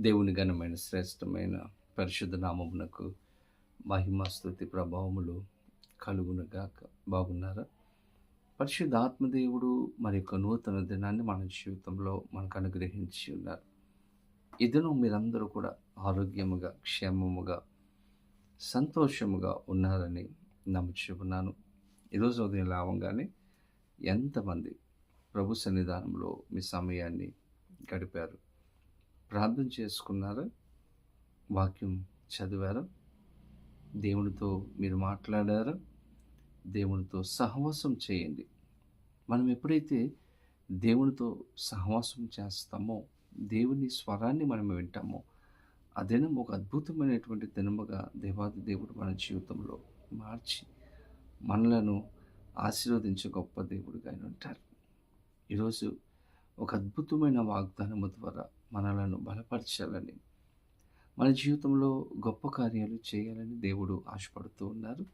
దేవుని ఘనమైన శ్రేష్టమైన పరిశుద్ధ నామమునకు మహిమ స్థుతి ప్రభావములు కలుగునగాక. బాగున్నారా? పరిశుద్ధ ఆత్మదేవుడు మరి యొక్క నూతన దినాన్ని మన జీవితంలో మనకు అనుగ్రహించి ఉన్నారు. ఈ దినం మీరందరూ కూడా ఆరోగ్యముగా క్షేమముగా సంతోషముగా ఉన్నారని నమ్ముచున్నాను ఈరోజు ఉదయం లావంగానే ఎంతమంది ప్రభు సన్నిధానంలో మీ సమయాన్ని గడిపారు? ప్రార్థన చేసుకున్నారు. వాక్యం చదివారు. దేవునితో మీరు మాట్లాడారు. దేవునితో సహవాసం చేయండి. మనం ఎప్పుడైతే దేవునితో సహవాసం చేస్తామో దేవుని స్వరాన్ని మనం వింటామో ఆ దినం ఒక అద్భుతమైనటువంటి దినముగా దేవాది దేవుడు మన జీవితంలో మార్చి మనలను ఆశీర్వదించే గొప్ప దేవుడిగా ఆయన ఉంటారు. ఈరోజు ఒక అద్భుతమైన వాగ్దానము ద్వారా మనలను బలపరచాలని మన జీవితంలో గొప్ప కార్యాలు చేయాలని దేవుడు ఆశపడుతూ ఉన్నారు.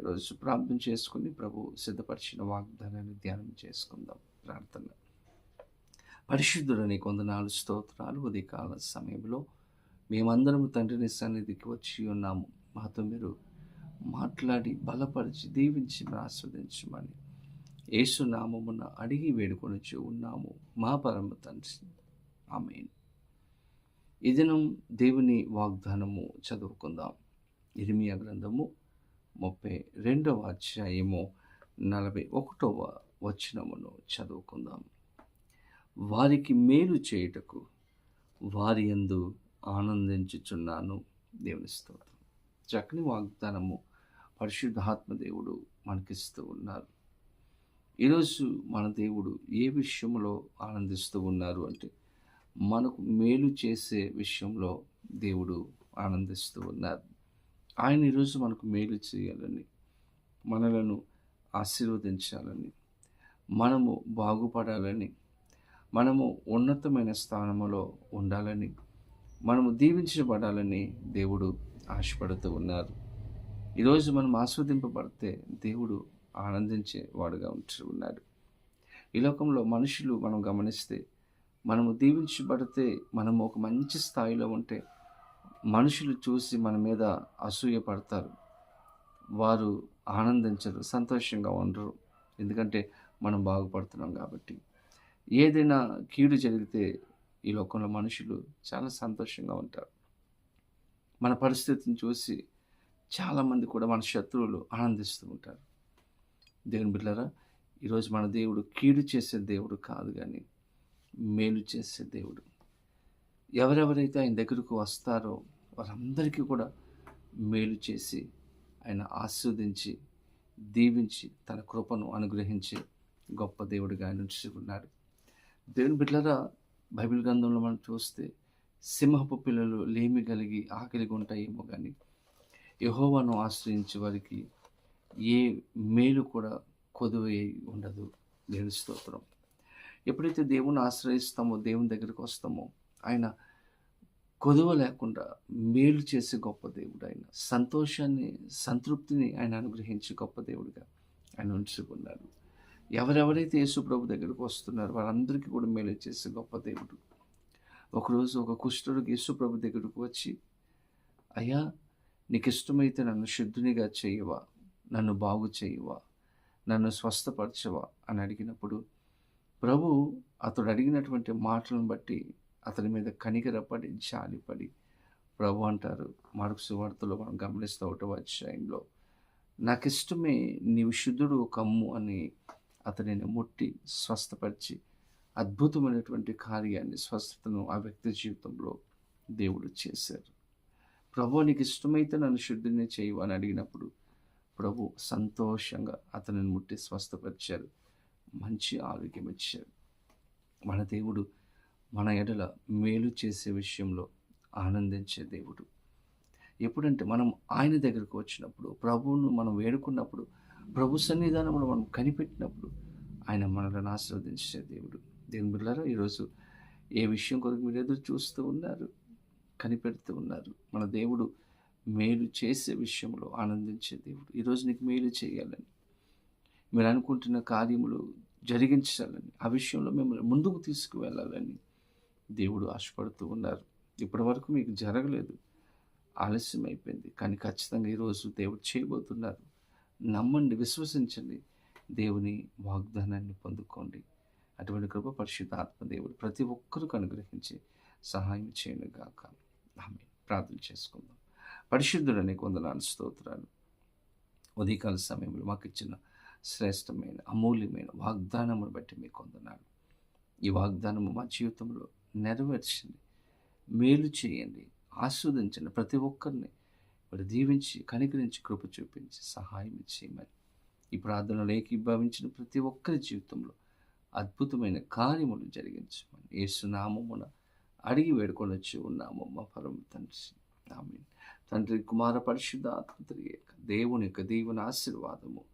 ఈరోజు ప్రార్థన చేసుకుని ప్రభు సిద్ధపరిచిన వాగ్దానాన్ని ధ్యానం చేసుకుందాం. ప్రార్థన. పరిశుద్ధుడని కొందనాలు స్తోత్రాలు. ఉదయకాల సమయంలో మేమందరము తండ్రిని సన్నిధికి వచ్చి ఉన్నాము. మాతో మీరు మాట్లాడి బలపరిచి దీవించి ఆస్వాదించమని యేసునామమున అడిగి వేడుకొనిచి ఉన్నాము. మా పరమ తండ్రి ఆమెన్. ఈ దినం దేవుని వాగ్దానము చదువుకుందాం. ఇరిమియా గ్రంథము ముప్పై రెండవ అధ్యాయము నలభై ఒకటవ వచనమును చదువుకుందాం. వారికి మేలు చేయుటకు వారి ఎందు ఆనందించుచున్నాను దేవుని స్తోత్రం. చక్కని వాగ్దానము పరిశుద్ధాత్మ దేవుడు మనకిస్తూ ఉన్నారు. ఈరోజు మన దేవుడు ఏ విషయంలో ఆనందిస్తూ ఉన్నారు అంటే మనకు మేలు చేసే విషయంలో దేవుడు ఆనందిస్తూ ఉన్నారు. ఆయన ఈరోజు మనకు మేలు చేయాలని మనలను ఆశీర్వదించాలని మనము బాగుపడాలని మనము ఉన్నతమైన స్థానంలో ఉండాలని మనము దీవించబడాలని దేవుడు ఆశపడుతూ ఉన్నారు. ఈరోజు మనం ఆస్వాదింపబడితే దేవుడు ఆనందించే వాడుగా ఉంటూ ఉన్నాడు. ఈ లోకంలో మనుషులు మనం గమనిస్తే మనము దీవించబడితే మనము ఒక మంచి స్థాయిలో ఉంటే మనుషులు చూసి మన మీద అసూయ పడతారు. వారు ఆనందించరు సంతోషంగా ఉండరు. ఎందుకంటే మనం బాగుపడుతున్నాం కాబట్టి. ఏదైనా కీడు జరిగితే ఈ లోకంలో మనుషులు చాలా సంతోషంగా ఉంటారు. మన పరిస్థితిని చూసి చాలామంది కూడా మన శత్రువులు ఆనందిస్తూ ఉంటారు. దేవుని బిడ్డలారా ఈరోజు మన దేవుడు కీడు చేసే దేవుడు కాదు కానీ మేలు చేసే దేవుడు. ఎవరెవరైతే ఆయన దగ్గరకు వస్తారో వారందరికీ కూడా మేలు చేసి ఆయన ఆస్వాదించి దీవించి తన కృపను అనుగ్రహించి గొప్ప దేవుడిగా ఆయన ఉంచి ఉన్నాడు దేవుని బిడ్డలరా బైబిల్ గ్రంథంలో మనం చూస్తే సింహపు పిల్లలు లేమి కలిగి ఆకలిగా ఉంటాయేమో కానీ యహోవాను ఆశ్రయించే వారికి ఏ మేలు కూడా కొదువై ఉండదు. దేవుని స్తోత్రం. ఎప్పుడైతే దేవుని ఆశ్రయిస్తామో దేవుని దగ్గరికి వస్తామో ఆయన కొదువ లేకుండా మేలు చేసే గొప్ప దేవుడు ఆయన. సంతోషాన్ని సంతృప్తిని ఆయన అనుగ్రహించే గొప్ప దేవుడిగా ఆయన ఉంచుకున్నాడు ఎవరెవరైతే యేసు ప్రభు దగ్గరకు వస్తున్నారో వారందరికీ కూడా మేలు చేసే గొప్ప దేవుడు. ఒకరోజు ఒక కుష్ఠుడికి యేసు ప్రభు దగ్గరకు వచ్చి అయ్యా నీకు ఇష్టమైతే నన్ను శుద్ధునిగా చేయవా? నన్ను బాగు చేయవా? నన్ను స్వస్థపరచవా? అని అడిగినప్పుడు ప్రభు అతడు అడిగినటువంటి మాటలను బట్టి అతని మీద కనికరపడి జాలిపడి ప్రభు అంటారు. మరొక సువార్తలో మనం గమనిస్తూ ఒకటో అధ్యాయంలో. నాకు ఇష్టమే నీవు శుద్ధుడు కమ్ము అని అతనిని ముట్టి స్వస్థపరిచి అద్భుతమైనటువంటి కార్యాన్ని స్వస్థతను ఆ వ్యక్తి జీవితంలో దేవుడు చేశారు. ప్రభు నీకు ఇష్టమైతే నన్ను శుద్ధిని చేయు అని అడిగినప్పుడు ప్రభు సంతోషంగా అతనిని ముట్టి స్వస్థపరిచారు. మంచి ఆరోగ్యం ఇచ్చారు. మన దేవుడు మన ఎడల మేలు చేసే విషయంలో ఆనందించే దేవుడు. ఎప్పుడంటే మనం ఆయన దగ్గరకు వచ్చినప్పుడు ప్రభువును మనం వేడుకున్నప్పుడు ప్రభు సన్నిధానంలో మనం కనిపెట్టినప్పుడు ఆయన మనలను ఆస్వాదించే దేవుడు. దేవుని బిడ్డలారా ఈరోజు ఏ విషయం కొరకు మీరు ఎదురు చూస్తూ ఉన్నారు కనిపెడుతూ ఉన్నారు మన దేవుడు మేలు చేసే విషయంలో ఆనందించే దేవుడు. ఈరోజు నీకు మేలు చేయాలని మీరు అనుకుంటున్న కార్యములు జరిగించాలని ఆ విషయంలో మిమ్మల్ని ముందుకు తీసుకువెళ్ళాలని దేవుడు ఆశపడుతూ ఉన్నారు. ఇప్పటి వరకు మీకు జరగలేదు. ఆలస్యం అయిపోయింది కానీ ఖచ్చితంగా ఈరోజు దేవుడు చేయబోతున్నారు. నమ్మండి విశ్వసించండి. దేవుని వాగ్దానాన్ని పొందుకోండి. అటువంటి కృప పరిశుద్ధ ఆత్మ దేవుడు ప్రతి ఒక్కరికి అనుగ్రహించి సహాయం చేయను గాక. ఆమె ప్రార్థన చేసుకుందాం. పరిశుద్ధుడని కొందనాలు స్తోత్రాలు. ఉదయకాల సమయంలో మాకు ఇచ్చిన శ్రేష్టమైన అమూల్యమైన వాగ్దానమును బట్టి మీకు కొందనాలు ఈ వాగ్దానము మా జీవితంలో నెరవేర్చండి మేలు చేయండి ఆస్వాదించండి ప్రతి ఒక్కరిని మరి దీవించి కనికరించి కృప చూపించి సహాయం చేయమని. ఈ ప్రార్థనలు ఏకీభవించిన ప్రతి ఒక్కరి జీవితంలో అద్భుతమైన కార్యములు జరిగించమని ఏసునామమున అడిగి వేడుకొనొచ్చి ఉన్నాము మా పరమ తండ్రి. ఆమె తండ్రి కుమార పరిశుద్ధ ఆత్మ దేవుని యొక్క దేవుని ఆశీర్వాదము